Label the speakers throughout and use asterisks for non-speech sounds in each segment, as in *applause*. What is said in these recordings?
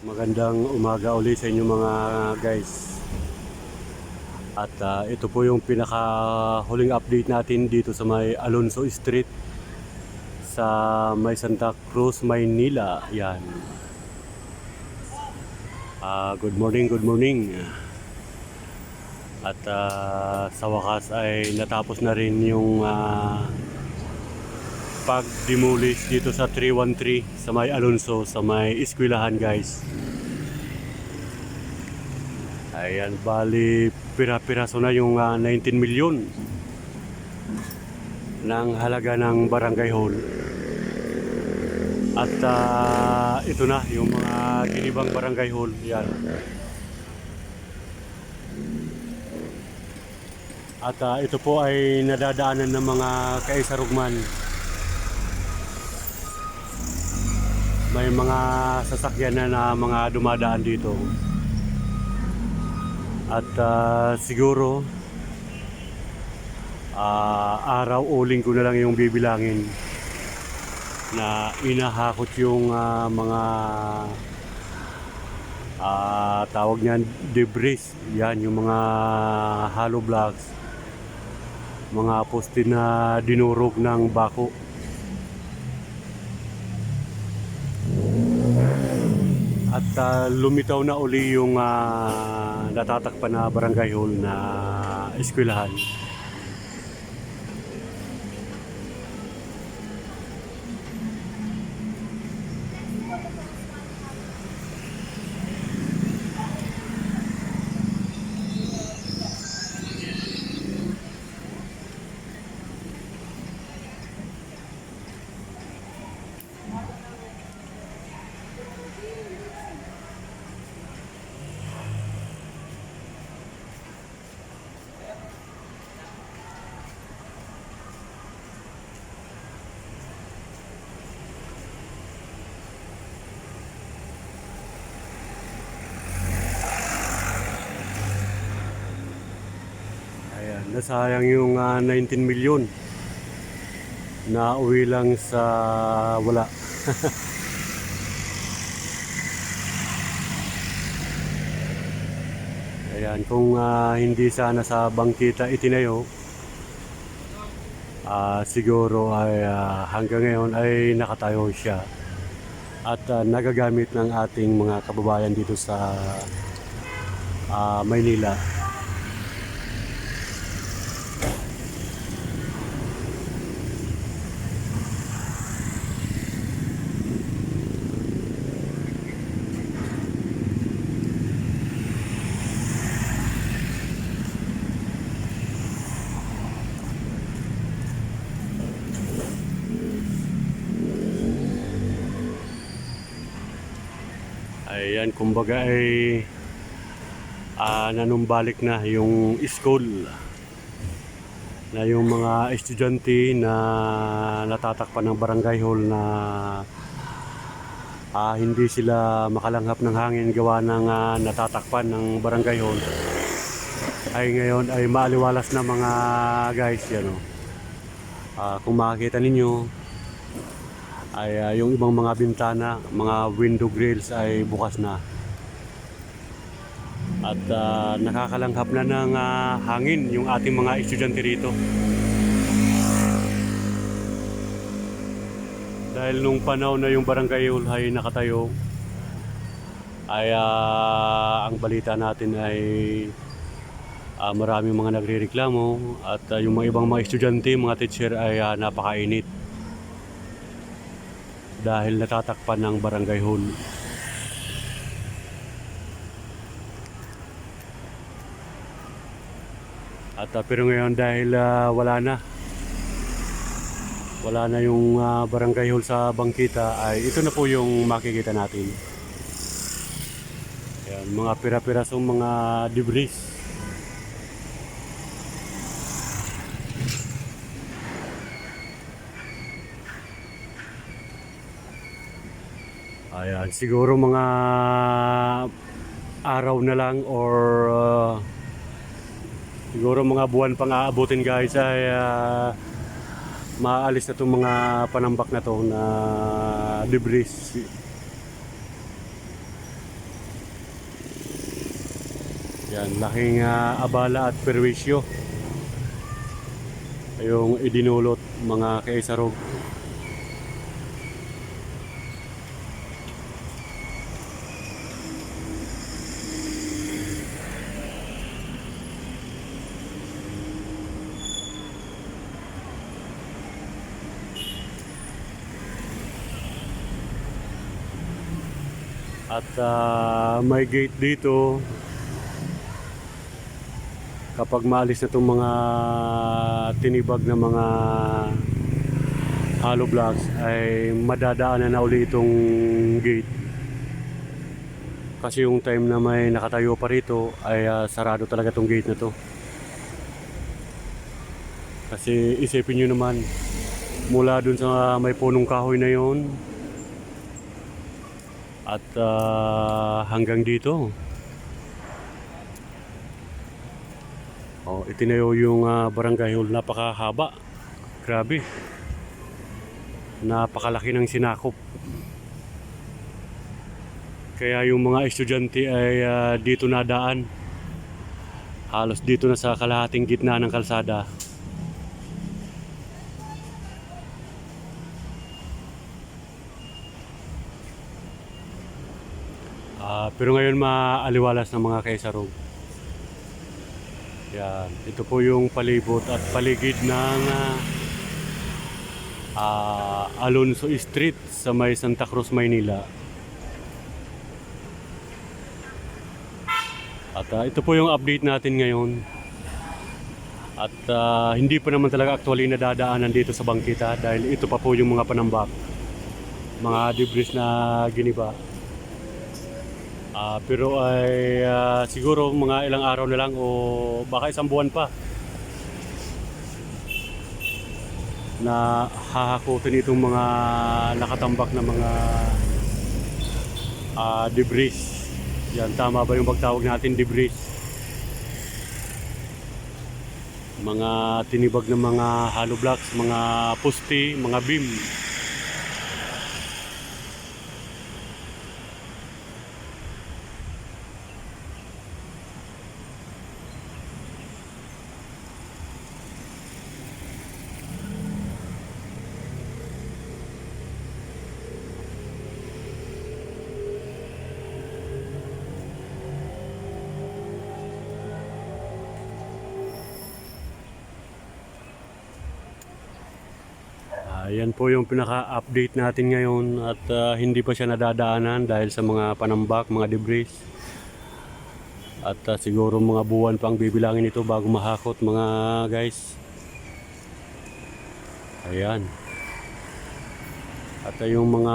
Speaker 1: Magandang umaga uli sa inyo mga guys. At ah, ito po yung pinaka huling update natin dito sa may Alonso Street sa may Santa Cruz, Maynila. Yan. Ah, good morning, good morning. At ah, sa wakas ay natapos na rin yung ah, pag-demolish dito sa 313 sa may Alonso, sa may Eskwelahan guys. Ayan, bali pira-piraso na yung ah, 19 milyon ng halaga ng barangay hall. At ah, ito na yung mga ginibang barangay hall. Yan. At ah, ito po ay nadadaanan ng mga kaisarugman. May mga sasakyan na, na mga dumadaan dito. At ah, siguro ah, araw o linggo na lang yung bibilangin na inahakot yung ah, mga ah, tawag niyan debris. Yan yung mga hollow blocks. Mga poste na dinurog ng bako. At ah, lumitaw na uli yung ah, natatakpan na barangay hall na eskwelahan. Nasayang yung ah, 19 milyon na uwi lang sa wala. *laughs* Ayan, kung ah, hindi sana sa bangkita itinayo, ah, siguro ay ah, hanggang ngayon ay nakatayo siya at ah, nagagamit ng ating mga kababayan dito sa ah, Maynila. Ayan, kumbaga ay ah, nanumbalik na yung school na yung mga estudyante na natatakpan ng barangay hall na ah, hindi sila makalanghap ng hangin gawa ng ah, natatakpan ng barangay hall ay ngayon ay maaliwalas na mga guys yan o. Ah, kung makikita ninyo ay ah, yung ibang mga bintana, mga window grills ay bukas na. At ah, nakakalanghap na ng ah, hangin yung ating mga estudyante rito. Dahil nung panahon na yung barangay hall ay nakatayo, ay ah, ang balita natin ay ah, maraming mga nagrereklamo at ah, yung mga ibang mga estudyante, mga teacher ay ah, napakainit dahil natatakpan ng barangay hall. At ah, pero ngayon dahil ah, wala na wala na yung ah, barangay hall sa bangkita ay ito na po yung makikita natin. Ayan, mga pira-pirasong mga debris. Ayan, siguro mga araw na lang or uh, siguro mga buwan pang aabutin guys ay uh, maalis na itong mga panambak na to na debris. Yan laking uh, abala at perwisyo yung idinulot mga kaisarog At ah, may gate dito. Kapag maalis na itong mga tinibag na mga hollow blocks ay madadaanan na uli itong gate. Kasi yung time na may nakatayo pa rito ay ah, sarado talaga itong gate na to. Kasi isipin nyo naman, mula dun sa may punong kahoy na yon at ah, hanggang dito. Oh, itinayo yung ah, barangay hall napakahaba. Grabe. Napakalaki ng sinakop. Kaya yung mga estudyante ay ah, dito nadaan. Halos dito na sa kalahating gitna ng kalsada. Ah, pero ngayon maaliwalas ng mga kaisarog. Yan, ito po yung palibot at paligid ng ah, ah, Alonso Street sa may Santa Cruz, Maynila. At ah, ito po yung update natin ngayon. At ah, hindi pa naman talaga actually nadadaanan dito sa bangkita dahil ito pa po yung mga panambak. Mga debris na giniba. Ah, pero ay ah, siguro mga ilang araw na lang o baka isang buwan pa na hahakutin itong mga nakatambak na mga ah, debris. Yan, tama ba yung pagtawag natin debris? Mga tinibag na mga hollow blocks, mga pusti, mga beam. Ayan po yung pinaka-update natin ngayon at ah, hindi pa siya nadadaanan dahil sa mga panambak, mga debris. At ah, siguro mga buwan pang bibilangin ito bago mahakot mga guys. Ayan. At ah, yung mga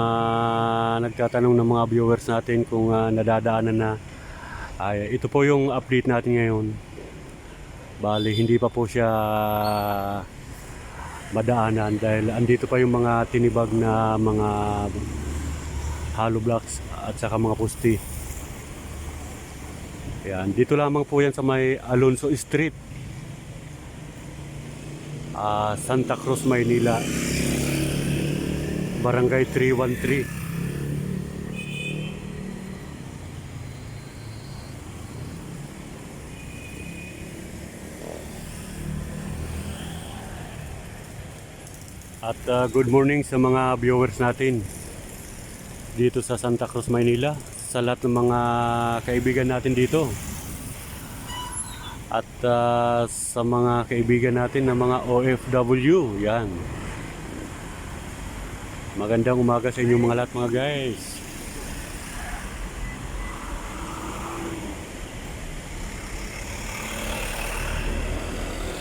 Speaker 1: nagtatanong ng mga viewers natin kung ah, nadadaanan na ay ito po yung update natin ngayon. Bali hindi pa po siya madaanan dahil andito pa yung mga tinibag na mga hollow blocks at saka mga pusti. Yan, dito lamang po yan sa may Alonso Street. Ah, Santa Cruz, Maynila. Barangay 313. At uh, good morning sa mga viewers natin dito sa Santa Cruz, Maynila. Sa lahat ng mga kaibigan natin dito. At uh, sa mga kaibigan natin na mga OFW, yan. Magandang umaga sa inyong mga lahat mga guys.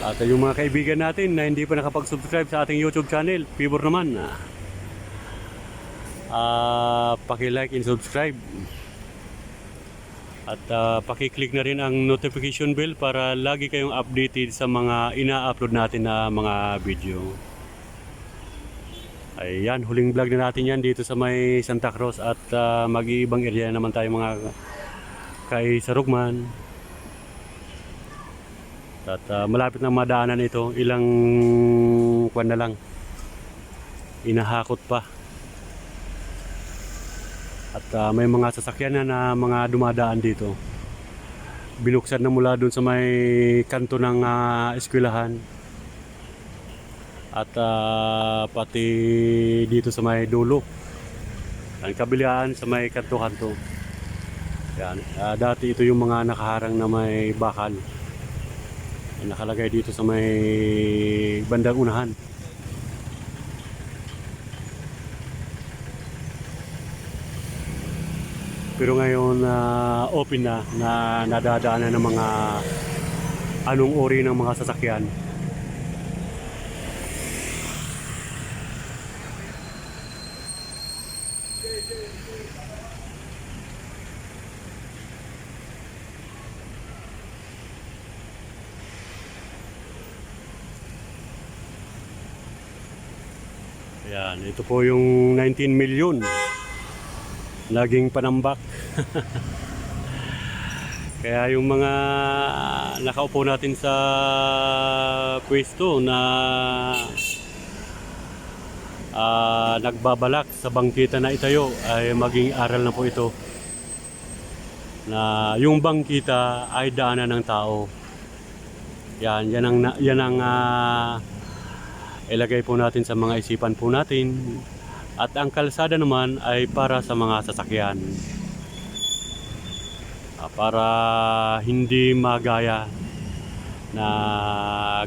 Speaker 1: At yung mga kaibigan natin na hindi pa nakapag-subscribe sa ating YouTube channel, favor naman na ah paki-like and subscribe. At ah, paki-click na rin ang notification bell para lagi kayong updated sa mga ina-upload natin na mga video. Ayan, huling vlog na natin yan dito sa may Santa Cruz at ah, mag-iibang area naman tayo mga kay Sarugman. At ah, malapit na madaanan ito, ilang kwan na lang. Inahakot pa. At ah, may mga sasakyan na, na mga dumadaan dito. binuksan na mula doon sa may kanto ng ah, eskwelahan. At ah, pati dito sa may dulo. Ang kabilaan sa may kanto-kanto. Yan. Ah, dati ito yung mga nakaharang na may bakal. Ay nakalagay dito sa may bandang unahan. Pero ngayon na open na na nadadaanan ng mga anong uri ng mga sasakyan. Ayan, ito po yung 19 million. Laging panambak. *laughs* Kaya yung mga nakaupo natin sa pwesto na ah, nagbabalak sa bangkita na itayo ay maging aral na po ito na yung bangkita ay daanan ng tao. Yan, yan ang yan ang ah, ilagay po natin sa mga isipan po natin. At ang kalsada naman ay para sa mga sasakyan. Ah, para hindi magaya na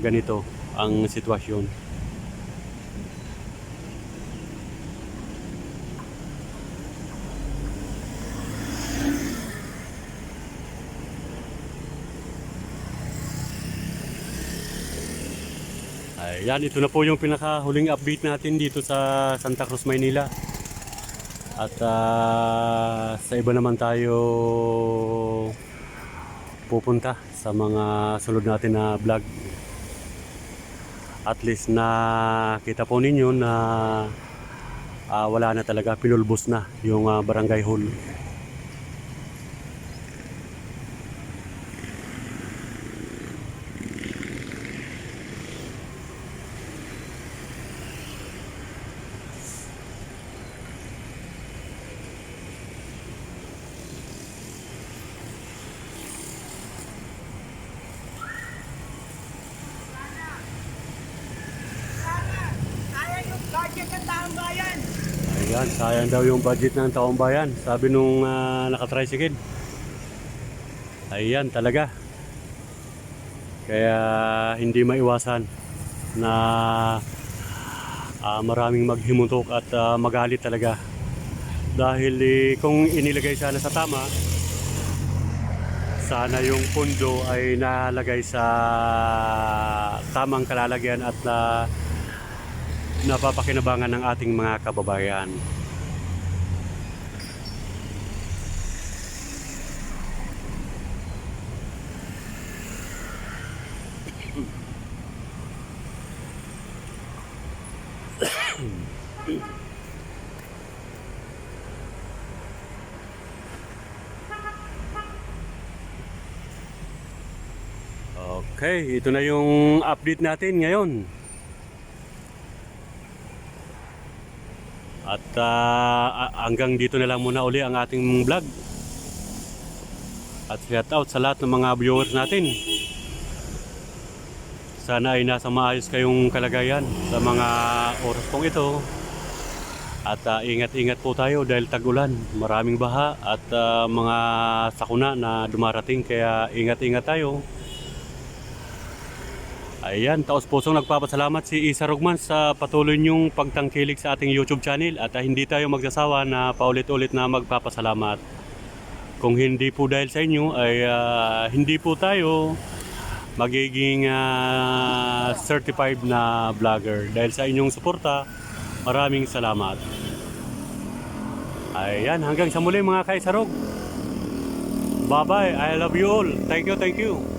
Speaker 1: ganito ang sitwasyon. Ayan, ito na po yung pinakahuling update natin dito sa Santa Cruz, Maynila. At ah, sa iba naman tayo pupunta sa mga sunod natin na vlog. At least na kita po ninyo na ah, wala na talaga, pinulbos na yung ah, barangay hall.
Speaker 2: Kaya yung budget ng taong bayan.
Speaker 1: Ayan, sayang daw yung budget ng taong bayan. Sabi nung uh, nakatricycle. Ayan, talaga. Kaya hindi maiwasan na ah, maraming maghimuntok at ah, magalit talaga. Dahil eh, kung inilagay sana sa tama, sana yung pundo ay nalagay sa tamang kalalagyan at na napapakinabangan ng ating mga kababayan. Okay, ito na yung update natin ngayon. A- hanggang dito na lang muna uli ang ating vlog. At shout out sa lahat ng mga viewers natin. Sana ay nasa maayos kayong kalagayan sa mga oras pong ito. At ah, ingat-ingat po tayo dahil tag-ulan. Maraming baha at ah, mga sakuna na dumarating kaya ingat-ingat tayo. Ayan, taos pusong nagpapasalamat si Isa Rugman sa patuloy niyong pagtangkilik sa ating YouTube channel at ah, hindi tayo magsasawa na paulit-ulit na magpapasalamat. Kung hindi po dahil sa inyo ay ah, hindi po tayo magiging ah, certified na vlogger. Dahil sa inyong suporta, maraming salamat. Ayan, hanggang sa muli mga kaisarog. Bye-bye. I love you all. Thank you, thank you.